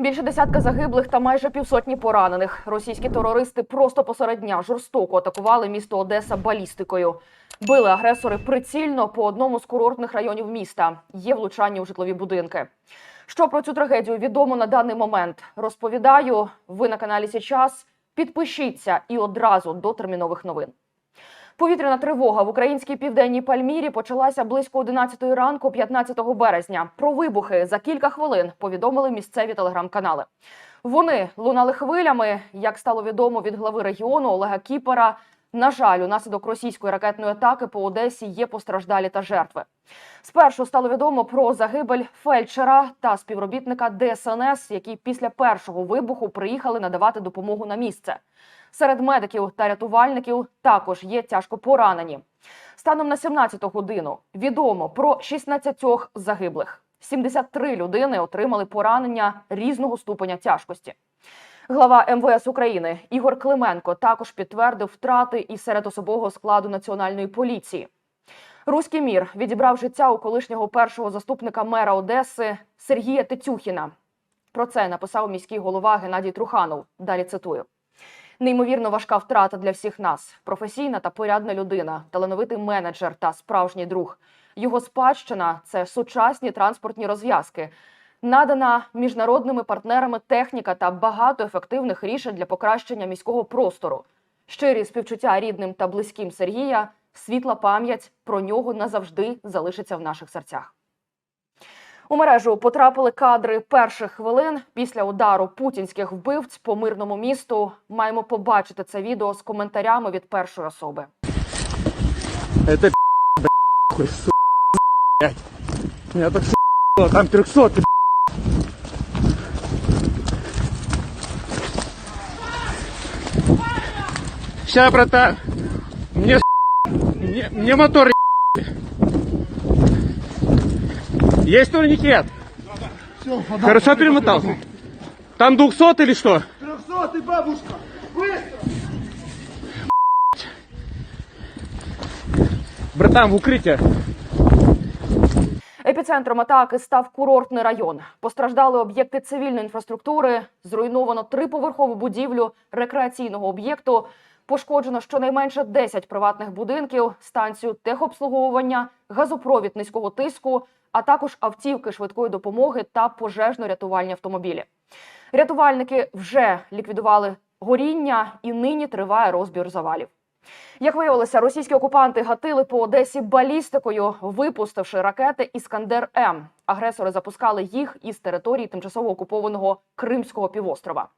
Більше десятка загиблих та майже півсотні поранених. Російські терористи просто посеред дня жорстоко атакували місто Одеса балістикою. Били агресори прицільно по одному з курортних районів міста. Є влучання у житлові будинки. Що про цю трагедію відомо на даний момент? Розповідаю. Ви на каналі Січас. Підпишіться і одразу до термінових новин. Повітряна тривога в українській південній Пальмірі почалася близько 11 ранку, 15 березня. Про вибухи за кілька хвилин повідомили місцеві телеграм-канали. Вони лунали хвилями, як стало відомо від глави регіону Олега Кіпера. На жаль, унаслідок російської ракетної атаки по Одесі є постраждалі та жертви. Спершу стало відомо про загибель фельдшера та співробітника ДСНС, які після першого вибуху приїхали надавати допомогу на місце. Серед медиків та рятувальників також є тяжко поранені. Станом на 17 годину відомо про 16 загиблих. 73 людини отримали поранення різного ступеня тяжкості. Глава МВС України Ігор Клименко також підтвердив втрати і серед особового складу національної поліції. Руський мір відібрав життя у колишнього першого заступника мера Одеси Сергія Тетюхіна. Про це написав міський голова Геннадій Труханов. Далі цитую. Неймовірно важка втрата для всіх нас. Професійна та порядна людина, талановитий менеджер та справжній друг. Його спадщина це сучасні транспортні розв'язки, надана міжнародними партнерами техніка та багато ефективних рішень для покращення міського простору. Щирі співчуття рідним та близьким Сергія, світла пам'ять про нього назавжди залишиться в наших серцях. У мережу потрапили кадри перших хвилин після удару путінських вбивць по мирному місту. Маємо побачити це відео з коментарями від першої особи. Блядь. Меня так там 300 Ща, братан. Мне, с***, мне, мне мотор ебали. Есть турникет? Хорошо перемотался? Там 200 или что? Трехсотый, бабушка! Быстро! Братан, в укрытие. Епіцентром атаки став курортний район. Постраждали об'єкти цивільної інфраструктури, зруйновано триповерхову будівлю рекреаційного об'єкту. Пошкоджено щонайменше 10 приватних будинків, станцію техобслуговування, газопровід низького тиску, а також автівки швидкої допомоги та пожежно-рятувальні автомобілі. Рятувальники вже ліквідували горіння і нині триває розбір завалів. Як виявилося, російські окупанти гатили по Одесі балістикою, випустивши ракети Іскандер М. Агресори запускали їх із території тимчасово окупованого Кримського півострова.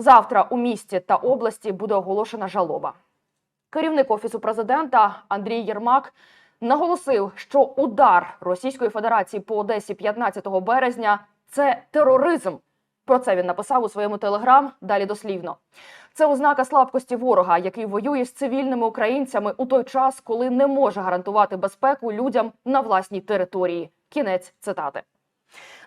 Завтра у місті та області буде оголошена жалоба. Керівник офісу президента Андрій Єрмак наголосив, що удар Російської Федерації по Одесі 15 березня це тероризм. Про це він написав у своєму телеграм. Далі дослівно. Це ознака слабкості ворога, який воює з цивільними українцями у той час, коли не може гарантувати безпеку людям на власній території. Кінець цитати.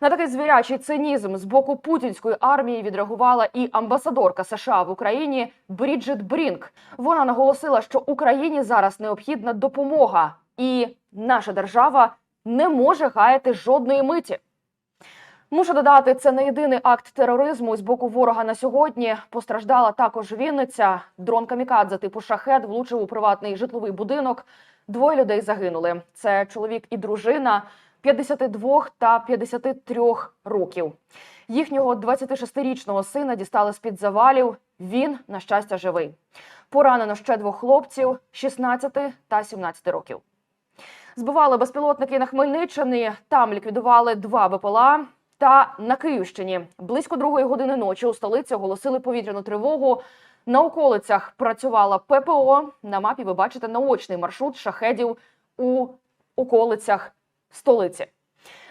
На такий звірячий цинізм з боку путінської армії відреагувала і амбасадорка США в Україні Бріджит Брінк. Вона наголосила, що Україні зараз необхідна допомога, і наша держава не може гаяти жодної миті. Мушу додати, це не єдиний акт тероризму з боку ворога на сьогодні. Постраждала також Вінниця. Дрон камікадзе типу шахет влучив у приватний житловий будинок. Двоє людей загинули. Це чоловік і дружина 52 та 53 років. Їхнього 26-річного сина дістали з-під завалів. Він, на щастя, живий. Поранено ще двох хлопців 16 та 17 років. Збивали безпілотники на Хмельниччині. Там ліквідували два БПЛА. Та на Київщині близько другої години ночі у столиці оголосили повітряну тривогу. На околицях працювала ППО. На мапі ви бачите наочний маршрут шахедів у околицях столиці.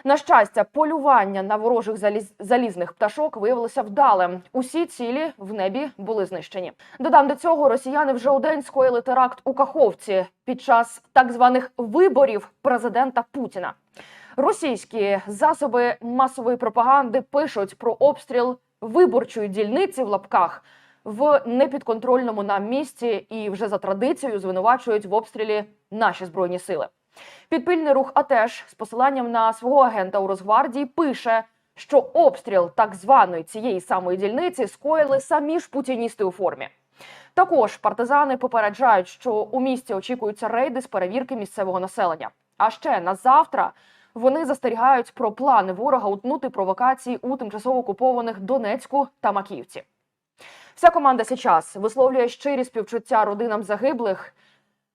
На щастя, полювання на ворожих заліз... залізних пташок виявилося вдалим. Усі цілі в небі були знищені. Додам до цього, росіяни вже у день скоїли теракт у Каховці під час так званих виборів президента Путіна. Російські засоби масової пропаганди пишуть про обстріл виборчої дільниці в лапках в непідконтрольному нам місті і вже за традицією звинувачують в обстрілі наші збройні сили. Підпільний рух АТЕШ з посиланням на свого агента у Росгвардії пише, що обстріл так званої цієї самої дільниці скоїли самі ж путіністи у формі. Також партизани попереджають, що у місті очікуються рейди з перевірки місцевого населення. А ще на завтра вони застерігають про плани ворога утнути провокації у тимчасово окупованих Донецьку та Макіївці. Вся команда сейчас висловлює щирі співчуття родинам загиблих.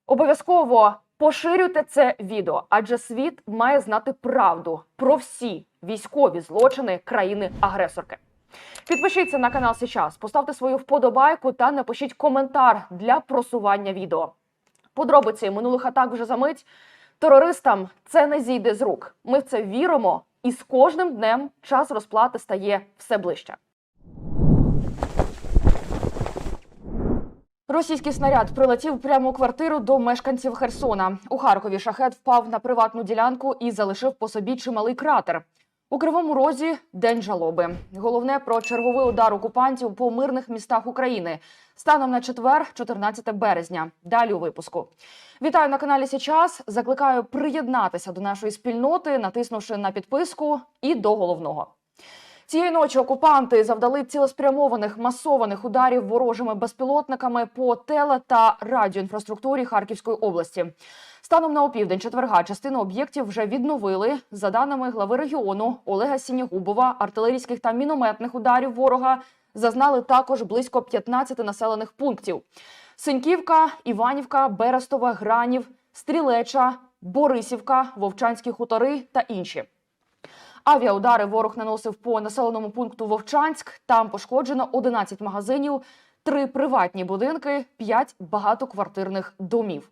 Обов'язково поширюйте це відео, адже світ має знати правду про всі військові злочини країни-агресорки. Підпишіться на канал Сейчас, поставте свою вподобайку та напишіть коментар для просування відео. Подробиці минулих атак вже за мить. Терористам це не зійде з рук. Ми в це віримо, і з кожним днем час розплати стає все ближче. Російський снаряд прилетів прямо у квартиру до мешканців Херсона. У Харкові шахет впав на приватну ділянку і залишив по собі чималий кратер. У Кривому Розі день жалоби. Головне про черговий удар окупантів по мирних містах України станом на четвер, 14 березня. Далі у випуску. Вітаю на каналі Січас. Закликаю приєднатися до нашої спільноти, натиснувши на підписку і до головного. Цієї ночі окупанти завдали цілеспрямованих масованих ударів ворожими безпілотниками по теле та радіоінфраструктурі Харківської області. Станом на опівдень четверга частину об'єктів вже відновили. За даними глави регіону Олега Сінігубова, артилерійських та мінометних ударів ворога зазнали також близько 15 населених пунктів: Синьківка, Іванівка, Берестове, Гранів, Стрілеча, Борисівка, Вовчанські хутори та інші. Авіаудари ворог наносив по населеному пункту Вовчанськ. Там пошкоджено 11 магазинів, 3 приватні будинки, 5 багатоквартирних домів.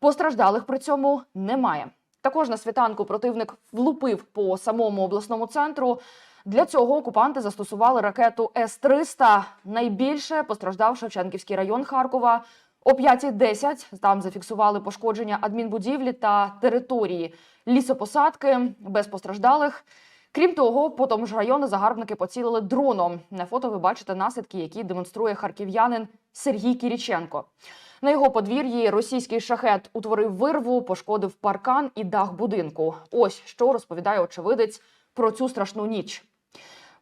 Постраждалих при цьому немає. Також на світанку противник влупив по самому обласному центру. Для цього окупанти застосували ракету С-300. Найбільше постраждав Шевченківський район Харкова. О 5.10 там зафіксували пошкодження адмінбудівлі та території лісопосадки без постраждалих. Крім того, по тому ж району загарбники поцілили дроном. На фото ви бачите наслідки, які демонструє харків'янин Сергій Кіріченко. На його подвір'ї російський шахет утворив вирву, пошкодив паркан і дах будинку. Ось що розповідає очевидець про цю страшну ніч.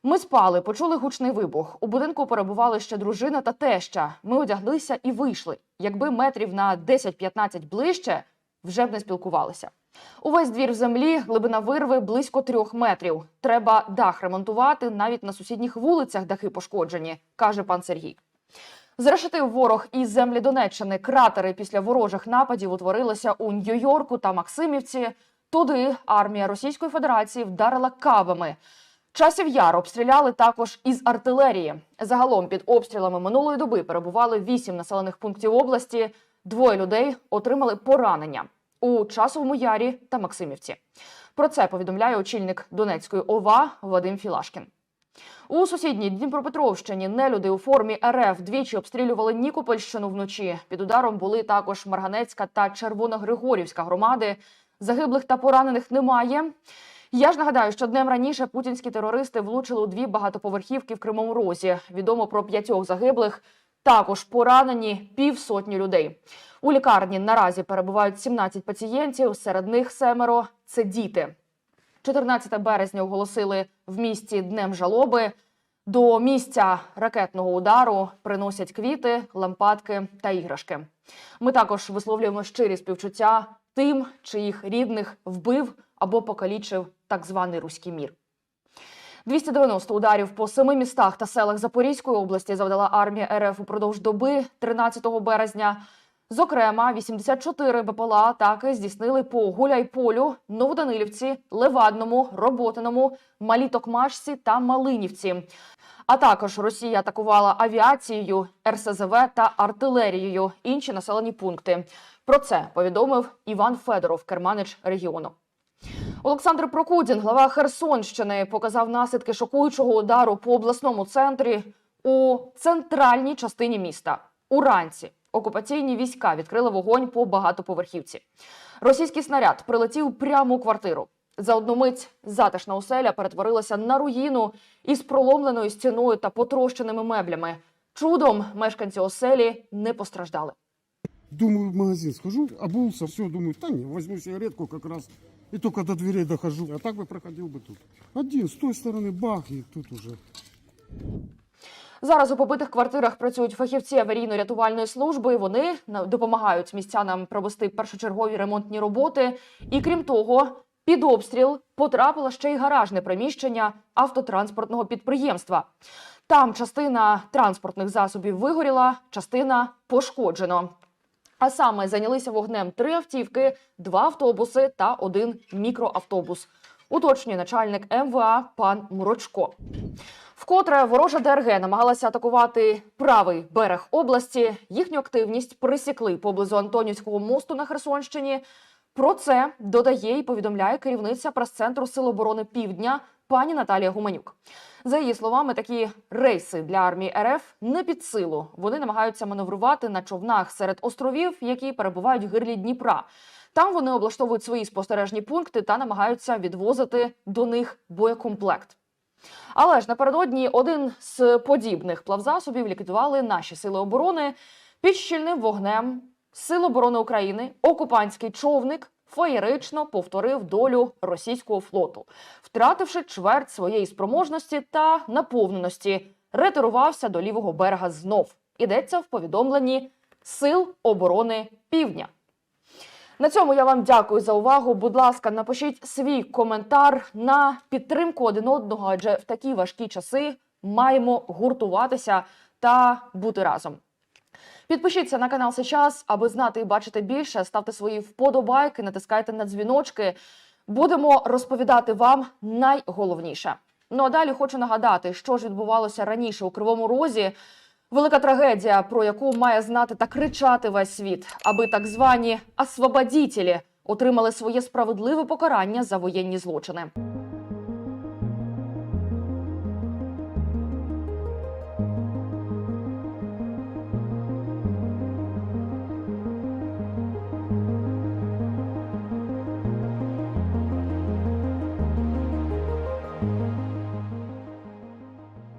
Ми спали, почули гучний вибух. У будинку перебували ще дружина та теща. Ми одяглися і вийшли. Якби метрів на 10-15 ближче, вже б не спілкувалися. Увесь двір в землі, глибина вирви близько трьох метрів. Треба дах ремонтувати, навіть на сусідніх вулицях дахи пошкоджені, каже пан Сергій. Зрешетив ворог із землі Донеччини. Кратери після ворожих нападів утворилися у Нью-Йорку та Максимівці. Туди армія Російської Федерації вдарила кабами. Часів яр обстріляли також із артилерії. Загалом під обстрілами минулої доби перебували вісім населених пунктів області. Двоє людей отримали поранення у часовому ярі та Максимівці. Про це повідомляє очільник Донецької ОВА Вадим Філашкін. У сусідній Дніпропетровщині нелюди у формі РФ двічі обстрілювали Нікопольщину вночі. Під ударом були також Марганецька та Червоногригорівська громади. Загиблих та поранених немає. Я ж нагадаю, що днем раніше путінські терористи влучили у дві багатоповерхівки в Кримому Розі. Відомо про п'ятьох загиблих. Також поранені півсотні людей. У лікарні наразі перебувають 17 пацієнтів. Серед них семеро це діти. 14 березня оголосили в місті днем жалоби. До місця ракетного удару приносять квіти, лампадки та іграшки. Ми також висловлюємо щирі співчуття тим, чиїх рідних вбив або покалічив так званий руський мір. 290 ударів по семи містах та селах Запорізької області завдала армія РФ упродовж доби 13 березня. Зокрема, 84 БПЛА атаки здійснили по Гуляйполю, Новоданилівці, Левадному, Роботиному, Малій Токмашці та Малинівці. А також Росія атакувала авіацією, РСЗВ та артилерією інші населені пункти. Про це повідомив Іван Федоров, керманич регіону. Олександр Прокудін, глава Херсонщини, показав наслідки шокуючого удару по обласному центрі у центральній частині міста. Уранці окупаційні війська відкрили вогонь по багатоповерхівці. Російський снаряд прилетів прямо у квартиру. За одну мить затишна оселя перетворилася на руїну із проломленою стіною та потрощеними меблями. Чудом мешканці оселі не постраждали. Думаю, в магазин схожу, обулся, все, думаю, да не, возьму сигаретку как раз И только до дверей дохожу. А так бы проходил бы тут. Один, с той стороны бах, и тут уже. Зараз у побитих квартирах працюють фахівці аварійно-рятувальної служби. Вони допомагають містянам провести першочергові ремонтні роботи. І крім того, під обстріл потрапило ще й гаражне приміщення автотранспортного підприємства. Там частина транспортних засобів вигоріла, частина пошкоджено. А саме зайнялися вогнем три автівки, два автобуси та один мікроавтобус. Уточнює начальник МВА пан Мурочко. Вкотре ворожа ДРГ намагалася атакувати правий берег області. Їхню активність присікли поблизу Антонівського мосту на Херсонщині. Про це додає і повідомляє керівниця прес-центру Сил оборони Півдня пані Наталія Гуменюк. За її словами, такі рейси для армії РФ не під силу. Вони намагаються маневрувати на човнах серед островів, які перебувають в гирлі Дніпра. Там вони облаштовують свої спостережні пункти та намагаються відвозити до них боєкомплект. Але ж напередодні один з подібних плавзасобів ліквідували наші сили оборони під щільним вогнем Сил оборони України. Окупантський човник феєрично повторив долю російського флоту, втративши чверть своєї спроможності та наповненості, ретирувався до лівого берега знов. Ідеться в повідомленні Сил оборони Півдня. На цьому я вам дякую за увагу. Будь ласка, напишіть свій коментар на підтримку один одного, адже в такі важкі часи маємо гуртуватися та бути разом. Підпишіться на канал сейчас, аби знати і бачити більше. Ставте свої вподобайки, натискайте на дзвіночки. Будемо розповідати вам найголовніше. Ну а далі хочу нагадати, що ж відбувалося раніше у Кривому Розі. Велика трагедія, про яку має знати та кричати весь світ, аби так звані освободітелі отримали своє справедливе покарання за воєнні злочини.